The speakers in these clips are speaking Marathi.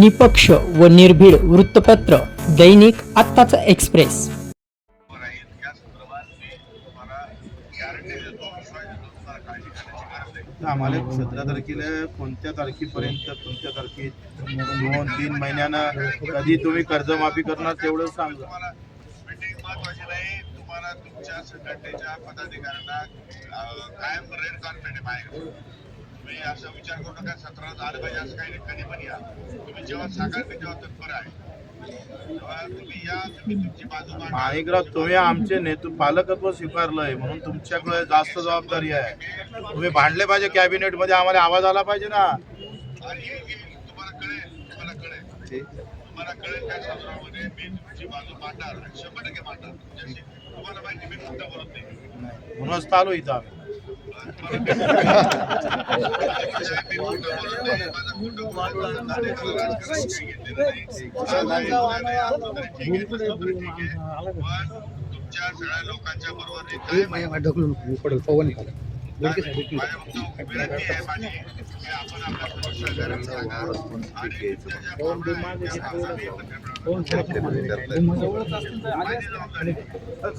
निपक्ष व निर्भीड वृत्तपत्र दैनिक आत्ताचा एक्सप्रेस. आम्हाला सतरा तारखेला कोणत्या तारखेपर्यंत कोणत्या तारखेत दोन तीन महिन्यानं कधी तुम्ही कर्जमाफी करणार तेवढं सांगा. तुम्हाला मीटिंग महत्वाची नाही तुम्हाला तुमच्या संघटनेच्या पदाधिकाऱ्यांना कायम रेड कार्पेट आहे बाहेर. तुम्ही असं विचार करू नका सतरा झालं पाहिजे असं काही कधी पण या. तुम्ही जेव्हा सांगाल मी तेव्हा तत्पर आहे. तेव्हा तुम्ही या तुम्ही तुमची बाजू. माणिकराव तुम्ही आमचे नेतृत्व पालकत्व स्वीकारलंय म्हणून तुमच्याकडे जास्त जबाबदारी आहे. तुम्ही भांडले पाहिजे कॅबिनेटमध्ये आम्हाला आवाज आला पाहिजे ना. तुम्हाला कळेल तुम्हाला कळेल. तुम्हाला कळेल त्या संदर्भामध्ये मी तुमची बाजू मांडणार आणि शंभर टक्के मांडणार. तुमच्याशी तुम्हाला माहिती मी फक्त बोलत नाही. म्हणूनच चालू इथं आम्ही. तुमच्या सगळ्या लोकांच्या बरोबर मी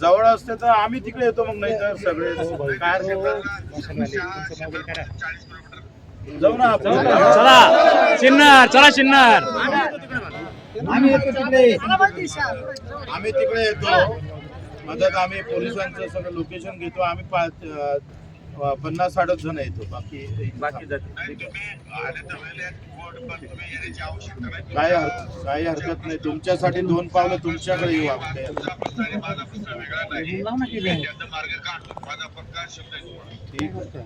जवळ असते. तर आम्ही तिकडे येतो मग नाही तर सगळे नाही. चाळीस किलोमीटर जाऊ ना आपण. चला. चिन्नर चला चिन्नर. आम्ही तिकडे. येतो. मदत आम्ही पोलिसांचं सगळं लोकेशन घेतो. आम्ही पन्नास साठच जण येतो बाकी बाकी नाही. काय काही हरकत नाही. तुमच्यासाठी दोन पावलं तुमच्याकडे येऊ आपण. ठीक आहे.